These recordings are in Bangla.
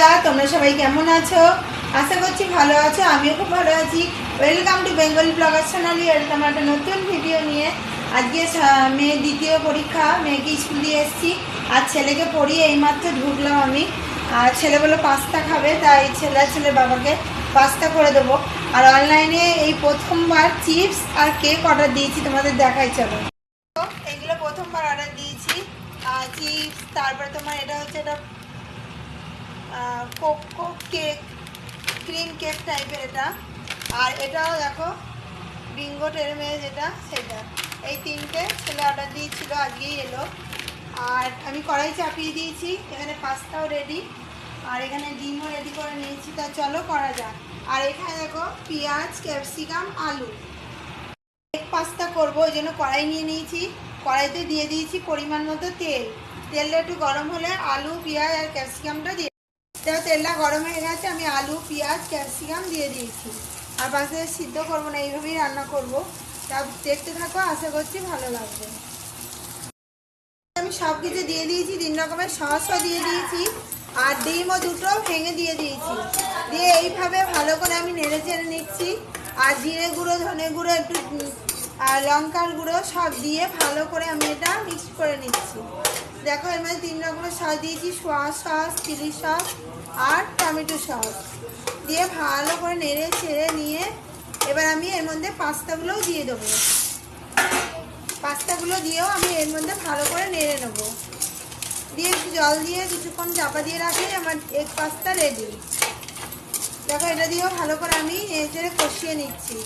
বন্ধুরা, তোমরা সবাই কেমন আছো? আশা করছি ভালো আছো, আমিও খুব ভালো আছি। ওয়েলকাম টু বেঙ্গলি ব্লগার চ্যানেলি এরকম একটা নতুন ভিডিও নিয়ে। আজকে মেয়ে দ্বিতীয় পরীক্ষা, মেয়েকে স্কুল দিয়ে এসেছি। আর ছেলেকে পড়িয়ে এইমাত্র ঢুকলাম আমি। আর ছেলে বলে পাস্তা খাবে। তাই ছেলে ছেলের বাবাকে পাস্তা করে দেবো। আর অনলাইনে এই প্রথমবার চিপস আর কেক অর্ডার দিয়েছি, তোমাদের দেখাই, চলো। এগুলো প্রথমবার অর্ডার দিয়েছি। চিপস, তারপরে তোমার এটা হচ্ছে এটা কোকো কেক ক্রিম কেক টাইপের এটা। আর এটাও দেখো বিঙ্গো টেরমে যেটা, সেটা। এই তিনটে ছেলে অর্ডার দিয়েছিল আজকেই এলো। আর আমি কড়াই চাপিয়ে দিয়েছি, এখানে পাস্তাও রেডি আর এখানে ডিমও রেডি করে নিয়েছি, তা চলো করা যাক। আর এখানে দেখো, পেঁয়াজ ক্যাপসিকাম আলু। এক পাস্তা করব, ওই জন্য কড়াই নিয়ে নিয়েছি। কড়াইতে দিয়ে দিয়েছি পরিমাণ মতো তেল। তেলটা একটু গরম হলে আলু, পেঁয়াজ আর ক্যাপসিকামটা দিয়ে দেখো তেলটা গরম হয়ে গেছে, আমি আলু, পেঁয়াজ, ক্যাপসিকাম দিয়ে দিয়েছি। আর পাশে সিদ্ধ করব না, এইভাবেই রান্না করব। তা দেখতে থাকো, আশা করছি ভালো লাগবে। আমি সব কিছু দিয়ে দিয়েছি, তিন রকমের সসও দিয়ে দিয়েছি, আর ডিমও দুটো ভেঙে দিয়ে দিয়েছি। দিয়ে এইভাবে ভালো করে আমি নেড়ে চেড়ে নিচ্ছি, আর জিরে গুঁড়ো, ধনে গুঁড়ো, একটু আর লঙ্কার গুঁড়ো সব দিয়ে ভালো করে আমি এটা মিক্স করে নিচ্ছি। দেখো, এর মধ্যে তিন রকমের সস দিয়েছি, সোয়া সস, চিলি সস আর টমেটো সস। দিয়ে ভালো করে নেড়ে ছেড়ে নিয়ে এবার আমি এর মধ্যে পাস্তাগুলোও দিয়ে দেবো। পাস্তাগুলো দিয়েও আমি এর মধ্যে ভালো করে নেড়ে নেব। দিয়ে একটু জল দিয়ে কিছুক্ষণ চাপা দিয়ে রাখলে আমার এগ পাস্তা রেডি দেখো, এটা দিয়েও ভালো করে আমি নেড়ে কষিয়ে নিচ্ছি।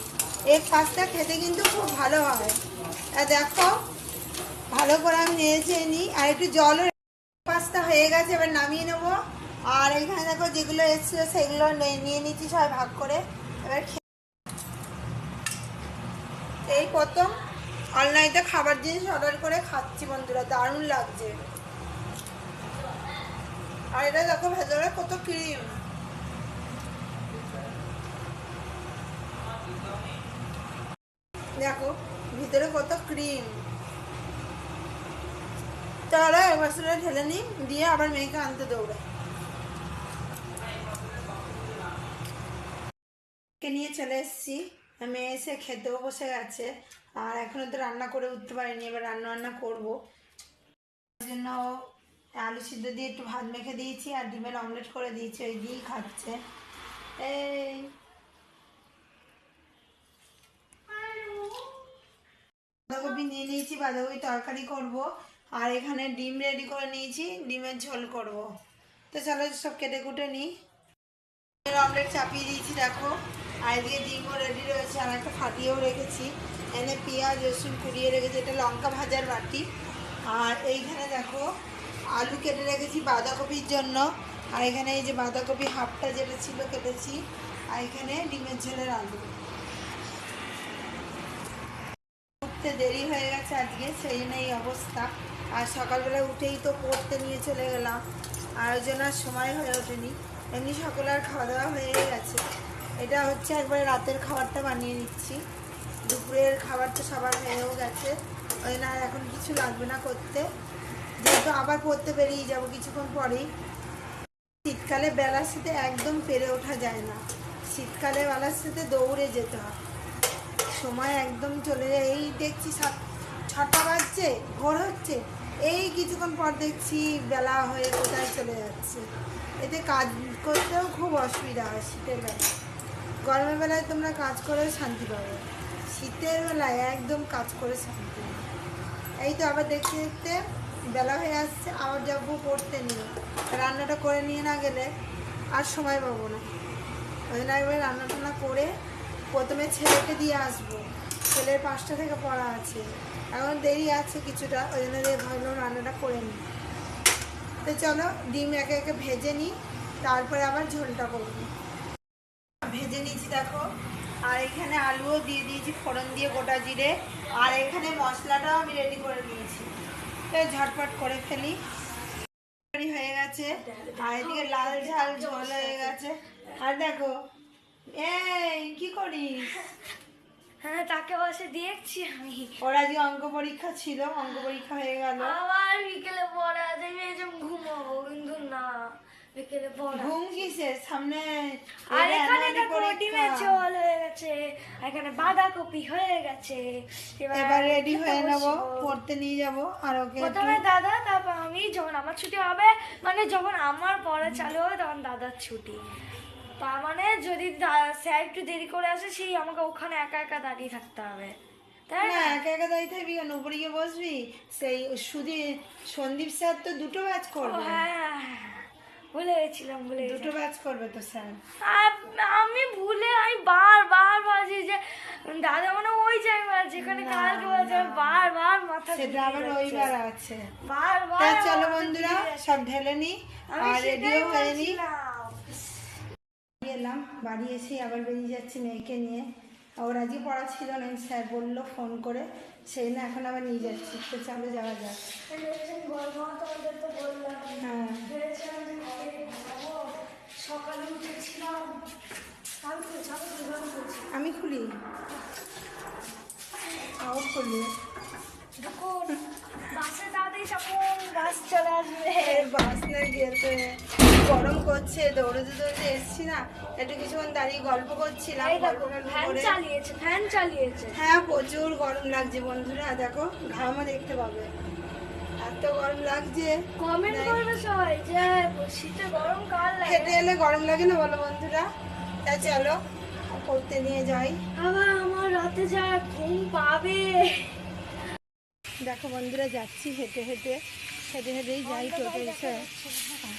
এগ পাস্তা খেতে কিন্তু খুব ভালো হয়। আর দেখো, ভালো করে আমি নেড়ে চেড়ে নিই। আর একটু জলও পাস্তা হয়ে গেছে, এবার নামিয়ে নেব। আর এখানে দেখো যেগুলো এসেছিল সেগুলো নিয়ে নিচ্ছি সবাই ভাগ করে। এবার এই প্রথম অনলাইনে খাবার জিনিস অর্ডার করে খাচ্ছি বন্ধুরা, দারুণ লাগছে। আর এটা দেখো ভেতরে কত ক্রিম দেখো ভিতরে কত ক্রিম একবার সেটা ঢেলে নিই, দিয়ে আবার মেয়েকে আনতে দৌড়ে কে নিয়ে চলে এসেছি। মেয়ে এসে খেতেও বসে গেছে। আর এখনও তো রান্না করে উঠতে পারিনি, এবার রান্না বান্না করব। জন্য আলু সিদ্ধ দিয়ে একটু ভাত মেখে দিয়েছি আর ডিমের অমলেট করে দিয়েছি, ওই দিয়েই খাচ্ছে। এই। বাঁধাকপি নিয়ে নিয়েছি, বাঁধাকপি তরকারি করব। আর এখানে ডিম রেডি করে নিয়েছি, ডিমের ঝোল করব। তো চলো সব কেটে কুটে নিই। অমলেট চাপিয়ে দিয়েছি, দেখো। এদিকে ডিমও রেডি রয়েছে, আর একটা ফাটিয়েও রেখেছি। এনে পেঁয়াজ, রসুন কুড়িয়ে রেখেছি, এটা লঙ্কা ভাজার বাটি। আর এইখানে দেখো, আলু কেটে রেখেছি বাঁধাকপির জন্য। আর এখানে এই যে বাঁধাকপি হাফটা যেটা ছিল কেটেছি, আর এখানে ডিমের ঝোলের আলু উঠতে দেরি হয়ে গেছে আজকে, সেই জন্য এই অবস্থা। আর সকালবেলা উঠেই তো পড়তে নিয়ে চলে গেলাম। জন্য সময় হয়ে ওঠেনি। এমনি সকলের খাওয়া দাওয়া হয়ে গেছে। এটা হচ্ছে একবারে রাতের খাবারটা বানিয়ে নিচ্ছি। দুপুরের খাবার তো সবার হয়েও গেছে। ওই না, এখন কিছু লাগবে না করতে। যেহেতু আবার পড়তে বেরিয়ে যাব কিছুক্ষণ পরেই। শীতকালে বেলার সাথে একদম পেরে ওঠা যায় না। শীতকালে বেলার সাথে দৌড়ে যেতে হয়। সময় একদম চলে যায়। এই দেখছি সাত, ছটা বাজছে, ভোর হচ্ছে। এই কিছুক্ষণ পর দেখছি বেলা হয়ে কোথায় চলে যাচ্ছে। এতে কাজ করতেও খুব অসুবিধা হয় শীতের বেলায়। গরমের বেলায় তোমরা কাজ করেও শান্তি পাবে। শীতের বেলায় একদম কাজ করে শান্তি এই তো আবার দেখতে দেখতে বেলা হয়ে আসছে, আবার যাব পড়তে নিয়ে। রান্নাটা করে নিয়ে না গেলে আর সময় পাবো না। ওই জন্য একবার রান্না টান্না করে প্রথমে ছেলেকে দিয়ে আসব। ছেলের পাঁচটা থেকে পড়া আছে। এখন দেরি আছে কিছুটা, ওই জন্য ভাবলাম রান্নাটা করে নিই। তো চলো, ডিম একে একে ভেজে নিই, তারপরে আবার ঝোলটা করব। ভেজে নিয়েছি দেখো। আর এখানে আলুও দিয়ে দিয়েছি ফোড়ন দিয়ে গোটা জিরে। আর এখানে মশলাটাও আমি রেডি করে নিয়েছি। ঝটপট করে ফেলি। হয়ে গেছে। আর এদিকে লাল ঝাল ঝোল হয়ে গেছে। আর দেখো এই কি করিস? হ্যাঁ তাকে বসে দেখছি আমি। ওরা আজকে অঙ্ক পরীক্ষা ছিল অঙ্ক পরীক্ষা হয়ে গেল। বিকেলে পড়া। ঘুম সামনে আর এখানে annual দেখো পরীক্ষা। ডিমের ঝোল হয়ে গেছে এখানে বাঁধাকপি হয়ে গেছে। এবার রেডি হয়ে নেব। পড়তে নিয়ে যাব আর ওকে প্রথমে দাদা তারপর আমি যখন আমার ছুটি হবে মানে যখন আমার পড়া চালু হবে তখন দাদার ছুটি। তার মানে যদি স্যার একটু দেরি করে আসে সেই আমাকে ওখানে একা একা দাঁড়িয়ে থাকতে হবে। তাই না একা একা দাঁড়িয়ে থাকবি কেন? উপরে গিয়ে বসবি? সেই শুধু সন্দীপ স্যার তো দুটো ব্যাচ করবে। হ্যাঁ হ্যাঁ, হ্যাঁ। গেছিলাম দুটো ব্যাচ করবে তো স্যার। আমি ভুলে আমি বার বার বাজি যে দাদা মানে ওই জায়গায় যেখানে কালকে বলছে না। বার বার মাথা সেটা আবার। রবিবার আছে। বার বার চলো বন্ধুরা সব ঢেলে নি আর রেডিও হয়ে নি। এলাম বাড়ি এসে আবার বেরিয়ে যাচ্ছি মেয়েকে নিয়ে। ওর আজকে পড়া ছিল না স্যার বলল ফোন করে। সেই না এখন আবার নিয়ে যাচ্ছি তো চলো যাওয়া যাক। হ্যাঁ। সকালে উঠেছিলাম। আমি খুলি। করলি দেখুন বাসে তাড়াতাড়ি চাপুন বাস চলে আসবে বাস না গিয়েছে গরম করছে দৌড়তে দৌড়তে এসছি না। একটু কিছুক্ষণ দাঁড়িয়ে গল্প করছিলাম ফ্যান চালিয়েছে ফ্যান চালিয়েছে। হ্যাঁ প্রচুর গরম লাগছে বন্ধুরা। দেখো ঘামও দেখতে পাবে। এত গরম লাগছে। কমেন্ট নাই। করবে সবাই যে শীতে গরম কাল খেতে এলে গরম লাগে না বলো বন্ধুরা? তা চলো করতে নিয়ে যাই। আবার আমার রাতে যা ঘুম পাবে। দেখো বন্ধুরা যাচ্ছি হেঁটে হেঁটে। হেঁটে হেঁটেই যাই টোটো এসে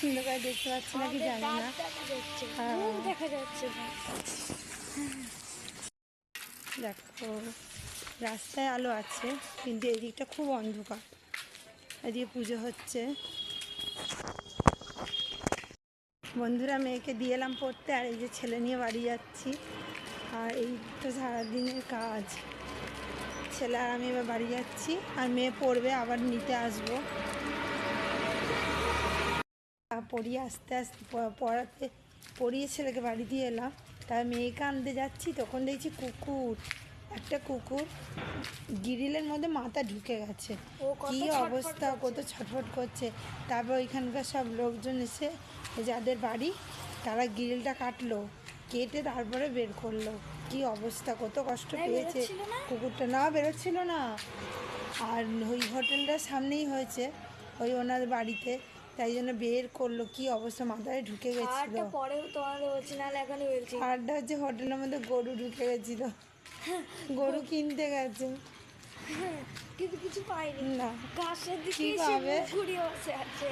অন্ধকার দেখতে পাচ্ছি নাকি জানি না। দাঁত দেখা যাচ্ছে হ্যাঁ। দেখা না। দেখো রাস্তায় আলো আছে কিন্তু এই দিকটা খুব অন্ধকার। এদিকে পুজো হচ্ছে। বন্ধুরা, মেয়েকে দিয়ে এলাম পড়তে, আর এই যে ছেলে নিয়ে বাড়ি যাচ্ছি। আর এই তো সারাদিনের কাজ। ছেলে আর আমি এবার বাড়ি যাচ্ছি, আর মেয়ে পড়বে, আবার নিতে আসব। পড়িয়ে আস্তে আস্তে পড়াতে, পড়িয়ে ছেলেকে বাড়ি দিয়ে এলাম। তার মেয়েকে আনতে যাচ্ছি, তখন দেখছি কুকুর। একটা কুকুর গিরিলের মধ্যে মাথা ঢুকে গেছে। কি অবস্থা কত ছটফট করছে। তারপর ওইখানকার সব লোকজন এসে যাদের বাড়ি তারা গ্রিলটা কাটলো কেটে তারপরে বের করল। কি অবস্থা কত কষ্ট পেয়েছে। কুকুরটা না বেরোচ্ছিল না। আর ওই হোটেলটার সামনেই হয়েছে ওই ওনার বাড়িতে। তাই জন্য বের করল কি অবস্থা মাথায় ঢুকে গেছিল। আরটা পরেও তোমাদের বলছি নাহলে এখনই বলছি আরটা হচ্ছে হোটেলের মধ্যে গরু ঢুকে গেছিল। গরু কিনতে গেছে। কিন্তু কিছু পাইনি। না। ঘাসের দিকে পাবে? মুখ বসে আছে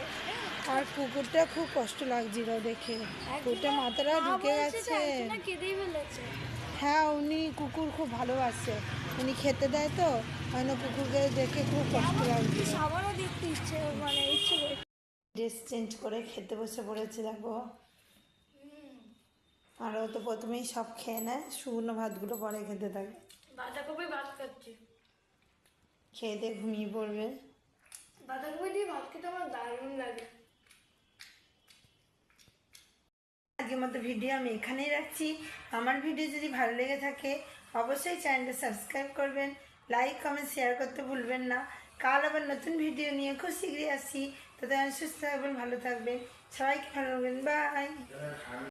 আর কুকুরটা খুব কষ্ট লাগছিল দেখে। কুকুরটা মাথাটা ঢুকে গেছে। কেঁদেই ফেলেছে। হ্যাঁ উনি কুকুর খুব ভালোবাসে। উনি খেতে দেয় তো মানে কুকুরকে দেখে খুব কষ্ট লাগছে। সাবানও দেখতে ইচ্ছে মানে ইচ্ছে ড্রেস চেঞ্জ করে খেতে বসে পড়েছে দেখো। আর ও তো প্রথমেই সব খেয়ে নেয় শুকনো ভাতগুলো পরে খেতে থাকে। বাঁধাকপি ভাত খাচ্ছি। খেয়ে দিয়ে ঘুমিয়ে পড়বে। বাঁধাকপি দিয়ে ভাত খেতে আমার দারুণ লাগে। আজকের মতো ভিডিও আমি এখানেই রাখছি। আমার ভিডিও যদি ভালো লেগে থাকে অবশ্যই চ্যানেলটা সাবস্ক্রাইব করবেন লাইক কমেন্ট শেয়ার করতে ভুলবেন না। কাল আবার নতুন ভিডিও নিয়ে খুব শীঘ্রই আসি তাদের সুস্থ থাকবেন ভালো থাকবেন। সবাইকে ভালো থাকবেন বাই